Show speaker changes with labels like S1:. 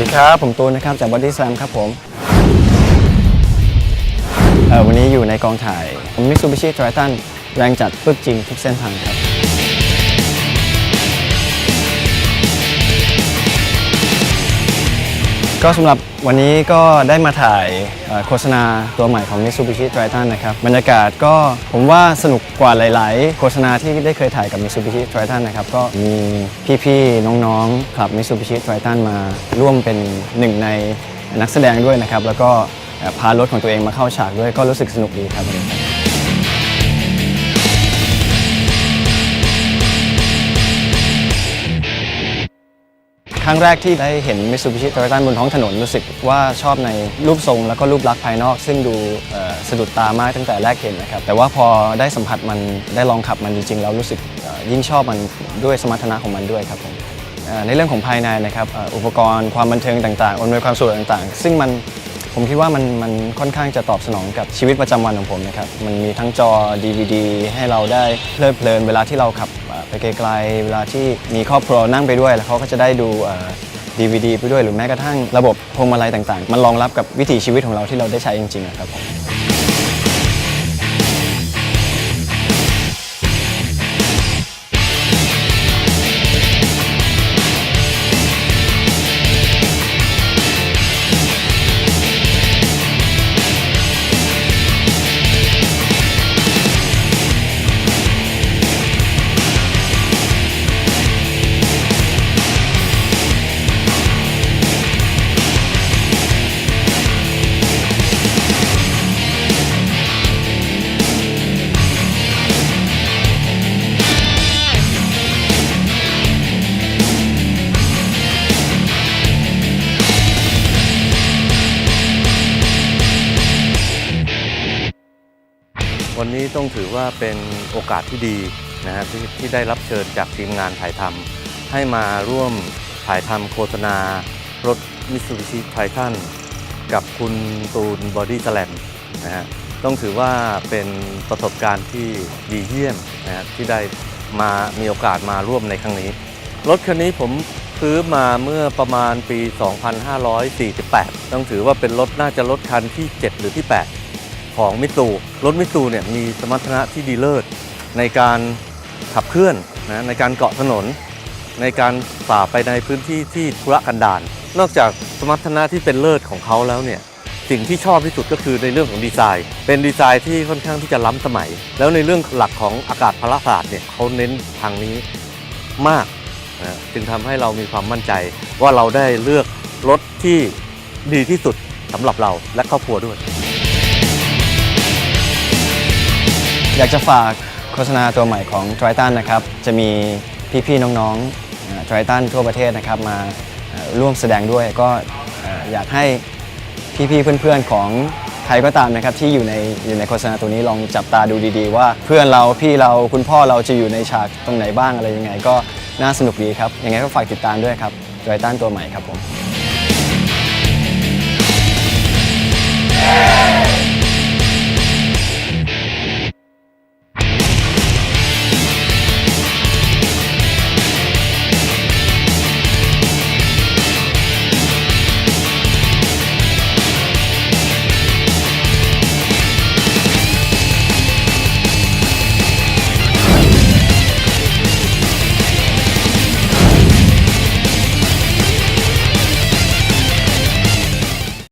S1: ดีครับ ผมตูนนะครับ จากบอดี้แซมครับผมเออวันนี้อยู่ในกองถ่ายผม Mitsubishi Triton แรงจัดปึ๊กจริงทุกเส้นทางครับ ก็สำหรับวันนี้ก็ได้มาถ่ายโฆษณาตัวใหม่ของ Mitsubishi Triton นะครับบรรยากาศก็ผมว่าสนุกกว่าหลาย ๆ โฆษณาที่ได้เคยถ่ายกับ Mitsubishi Triton นะครับก็มีพี่ๆน้องๆขับ Mitsubishi Triton มาร่วมเป็นหนึ่งในนักแสดงด้วยนะครับ แล้วก็พารถของตัวเองมาเข้าฉากด้วยก็รู้สึกสนุกดีครับ รับครั้งแรกที่ได้เห็น Mitsubishi Triton บนท้องถนนรู้สึกว่าชอบในรูปทรงแล้วก็รูปลักษณ์ภายนอก ซึ่งดูสะดุดตามากตั้งแต่แรกเห็นนะครับแต่ว่าพอได้สัมผัสมันได้ลองขับมันจริงๆ แล้วรู้สึกยิ่งชอบมันด้วยสมรรถนะของมันด้วยครับผมในเรื่องของภายในนะครับอุปกรณ์ความบันเทิงต่างๆอำนวยความสะดวกต่างๆ ซึ่งมันผมคิดว่ามันมันค่อนข้างจะตอบสนองกับชีวิตประจำวันของผมนะครับ มันมีทั้งจอ DVD ให้เราได้เพลิดเพลินเวลาที่เราขับ ไปไกลๆเวลาที่มีครอบครัวนั่งไปด้วย แล้วเขาก็จะได้ดูดีวีดีไปด้วยหรือแม้กระทั่งระบบพวงมาลัยต่างๆ มันรองรับกับวิถีชีวิตของเราที่เราได้ใช้จริงๆนะครับผม
S2: วันนี้ต้องถือว่าเป็นโอกาสที่ดีนะฮะที่ที่ได้รับเชิญจากทีมงานถ่ายทำให้มาร่วมถ่ายทำโฆษณารถ Mitsubishi Triton กับคุณตูนบอดี้ l ลมนะฮะต้องถือว่าเป็นประสบการณ์ที่ดีเยี่ยมนะฮะที่ได้มามีโอกาสมาร่วมในครั้งนี้ รถคันนี้ผมซื้อมาเมื่อประมาณปี 2548 ต้องถือว่าเป็นรถน่าจะรถคันที่ 7 หรือที่ 8 ของมิตซูรถมิตซูเนี่ยมีสมรรถนะที่ดีเลิศในการขับเคลื่อนนะในการเกาะถนน ในการฝ่าไปในพื้นที่ที่ทุรกันดารนอกจากสมรรถนะที่เป็นเลิศของเขาแล้วเนี่ยสิ่งที่ชอบที่สุดก็คือในเรื่องของดีไซน์ เป็นดีไซน์ที่ค่อนข้างที่จะล้ำสมัย แล้วในเรื่องหลักของอากาศพลศาสตร์เนี่ยเขาเน้นทางนี้มากนะจึงทำให้เรามีความมั่นใจ ว่าเราได้เลือกรถที่ดีที่สุดสำหรับเราและครอบครัวด้วย
S1: อยากจะฝากโฆษณาตัวใหม่ของ Triton นะครับ จะมีพี่ๆน้องๆ Triton ทั่วประเทศนะครับมาร่วมแสดงด้วยก็อยากให้พี่ๆเพื่อนๆของใครก็ตามนะครับที่อยู่ในอยู่ในโฆษณาตัวนี้ลองจับตาดูดีๆ ว่าเพื่อนเราพี่เราคุณพ่อเราจะอยู่ในฉากตรงไหนบ้างอะไรยังไง ก็น่าสนุกดีครับยังไงก็ฝากติดตามด้วยครับ Triton ตัวใหม่ครับผม